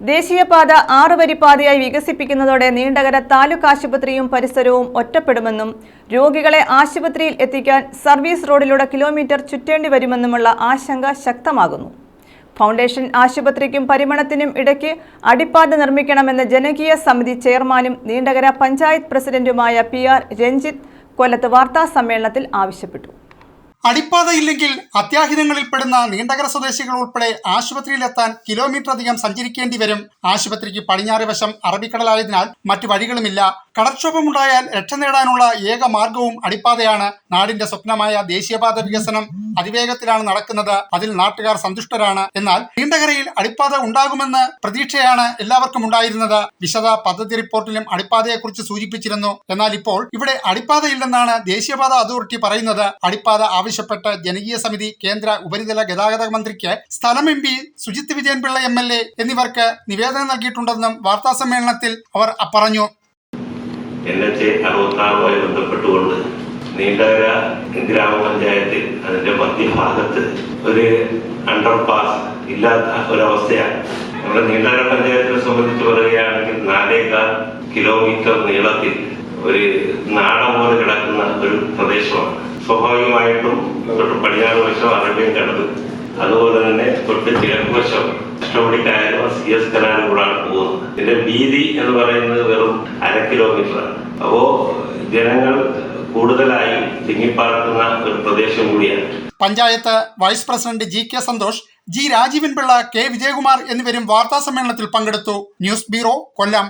ദേശീയപാത ആറുവരിപ്പാതയായി വികസിപ്പിക്കുന്നതോടെ നീണ്ടകര താലൂക്ക് ആശുപത്രിയും പരിസരവും ഒറ്റപ്പെടുമെന്നും രോഗികളെ ആശുപത്രിയിൽ എത്തിക്കാൻ സർവീസ് റോഡിലൂടെ കിലോമീറ്റർ ചുറ്റേണ്ടി വരുമെന്നുമുള്ള ആശങ്ക ശക്തമാകുന്നു. ഫൗണ്ടേഷൻ ആശുപത്രിക്കും പരിമണത്തിനും ഇടയ്ക്ക് അടിപ്പാത നിർമ്മിക്കണമെന്ന ജനകീയ സമിതി ചെയർമാനും നീണ്ടകര പഞ്ചായത്ത് പ്രസിഡന്റുമായ പി ആർ രഞ്ജിത്ത് കൊല്ലത്ത് വാർത്താ സമ്മേളനത്തിൽ ആവശ്യപ്പെട്ടു. അടിപ്പാതയില്ലെങ്കിൽ അത്യാഹിതങ്ങളിൽപ്പെടുന്ന നീണ്ടകര സ്വദേശികൾ ഉൾപ്പെടെ ആശുപത്രിയിലെത്താൻ കിലോമീറ്റർ അധികം സഞ്ചരിക്കേണ്ടി വരും. ആശുപത്രിക്ക് പടിഞ്ഞാറ് വശം അറബിക്കടലായതിനാൽ മറ്റു വഴികളുമില്ല. കടൽക്ഷോഭമുണ്ടായാൽ രക്ഷ നേടാനുള്ള ഏക മാർഗവും അടിപ്പാതയാണ് നാടിന്റെ സ്വപ്നമായ ദേശീയപാത വികസനം. അതിവേഗത്തിലാണ് നടക്കുന്നത്. അതിൽ നാട്ടുകാർ സന്തുഷ്ടരാണ്. എന്നാൽ നീണ്ടകരയിൽ അടിപ്പാത ഉണ്ടാകുമെന്ന് പ്രതീക്ഷയാണ് എല്ലാവർക്കും ഉണ്ടായിരുന്നത്. വിശദ പദ്ധതി റിപ്പോർട്ടിലും അടിപ്പാതയെക്കുറിച്ച് സൂചിപ്പിച്ചിരുന്നു. എന്നാൽ ഇപ്പോൾ ഇവിടെ അടിപ്പാതയില്ലെന്നാണ് ദേശീയപാത അതോറിറ്റി പറയുന്നത്. അടിപ്പാത ആവശ്യപ്പെട്ട് ജനകീയ സമിതി കേന്ദ്ര ഉപരിതല ഗതാഗത മന്ത്രിക്ക് സ്ഥലം M P Sujith Vijayan Pillai M L A എന്നിവർക്ക് നിവേദനം നൽകിയിട്ടുണ്ടെന്നും വാർത്താ സമ്മേളനത്തിൽ അവർ പറഞ്ഞു. എൻ എച്ച് അറുപത്താറുമായി ബന്ധപ്പെട്ടുകൊണ്ട് നീണ്ടകര ഗ്രാമപഞ്ചായത്തിൽ അതിന്റെ മധ്യഭാഗത്ത് ഒരു അണ്ടർപാസ് ഇല്ലാത്ത ഒരവസ്ഥയാണ്. നമ്മുടെ നീണ്ടകര പഞ്ചായത്തിനെ സംബന്ധിച്ച് പറയുകയാണെങ്കിൽ നാലേകാൽ കിലോമീറ്റർ നീളത്തിൽ ഒരു നാട പോലെ കിടക്കുന്ന ഒരു പ്രദേശമാണ്. സ്വാഭാവികമായിട്ടും തൊട്ട് പടിഞ്ഞാറ് വശം അറേബ്യൻ കടൽ അതുപോലെ തന്നെ തൊട്ട് കിഴക്ക് വശം അഷ്ടപടിക്കായാലും സി എസ് കനാലും കൂടാണ് പോകുന്നത്. ഇതിന്റെ വീതി എന്ന് പറയുന്നത് വെറും അര കിലോമീറ്റർ ആണ്. അപ്പോ ജനങ്ങൾ കൂടുതലായി തിങ്ങിപ്പാർക്കുന്ന ഒരു പ്രദേശം കൂടിയാണ്. Panchayat vice president G K Santhosh G Rajeevan Pillai K Vijayakumar എന്നിവരും വാർത്താ സമ്മേളനത്തിൽ പങ്കെടുത്തു. News bureau Kollam.